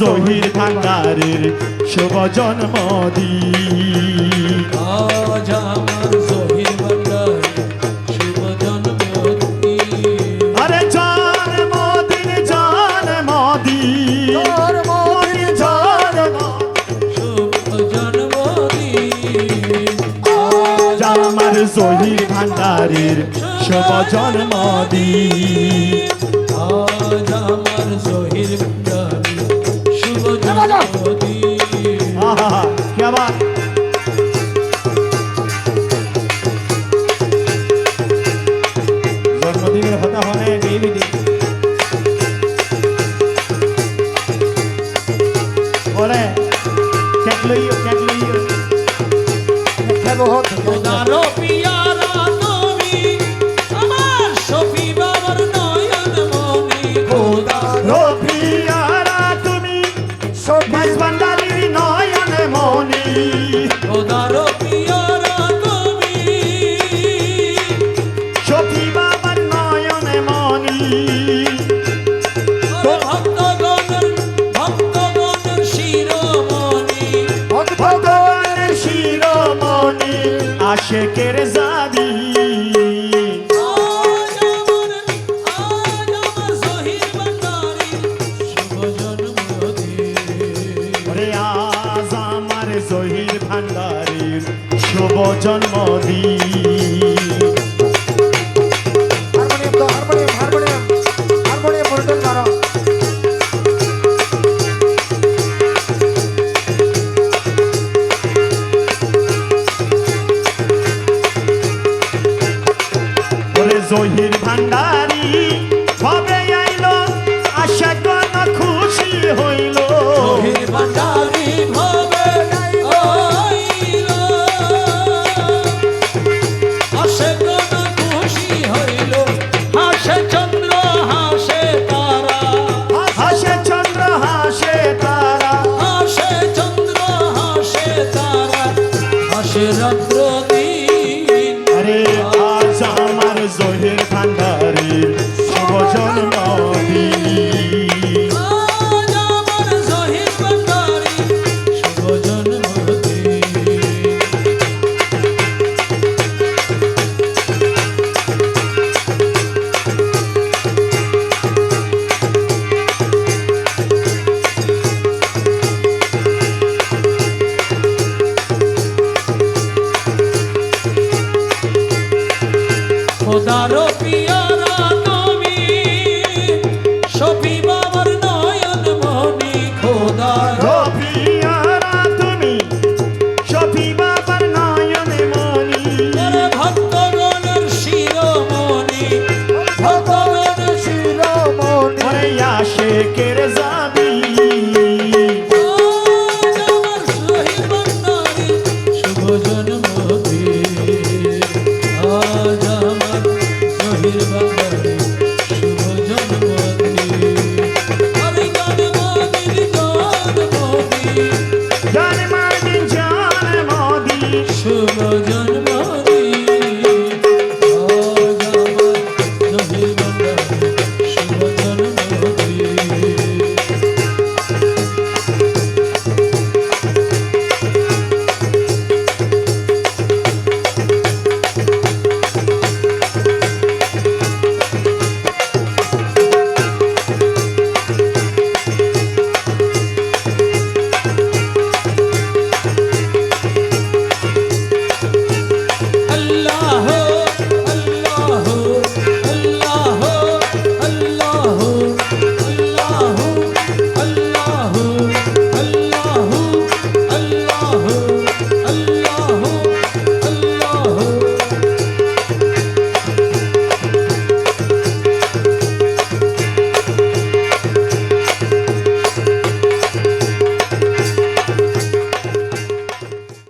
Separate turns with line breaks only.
জহির ভান্ডারের শুভ জন্মদিন
আজ আমার জহির ভান্ডারী শুভ জন্মদিন
আরে জন্মদিন জন্মদিন জন্মদিন জন্মদিন
শুভ জন্মদিন আজ
আমার জহির ভান্ডারের শুভ জন্মদিন
আজ আমার জহির শুভ জন্মদিন
মাঝ ভান্ডারির নয়ন মনি।
খোদারো পিয়ারা তুমি
সখী বাবার নয়ন মনি।
ভক্তগণের ভক্তগণের শিরোমণি।
ভগবানের শিরোমণি আশেকের যাবি
মারো
ওরে জহির ভান্ডারি কবে আইলো? আশা কোন খুশি হইল।
জহির ভান্ডারী রাত্র দিন।
আরে আজ আমার জহির
খোদারো পিয়ারা তুমি শফি বাবার নয়ন মনি খোদার
রফিয়ারা তুমি শফি বাবার নয়নে মনি।
ভক্তগণের শিরোমণি ভক্তগণের
শিরোমণি।
যাবি
শুভ জন্মদিন। আজ আমার Johnny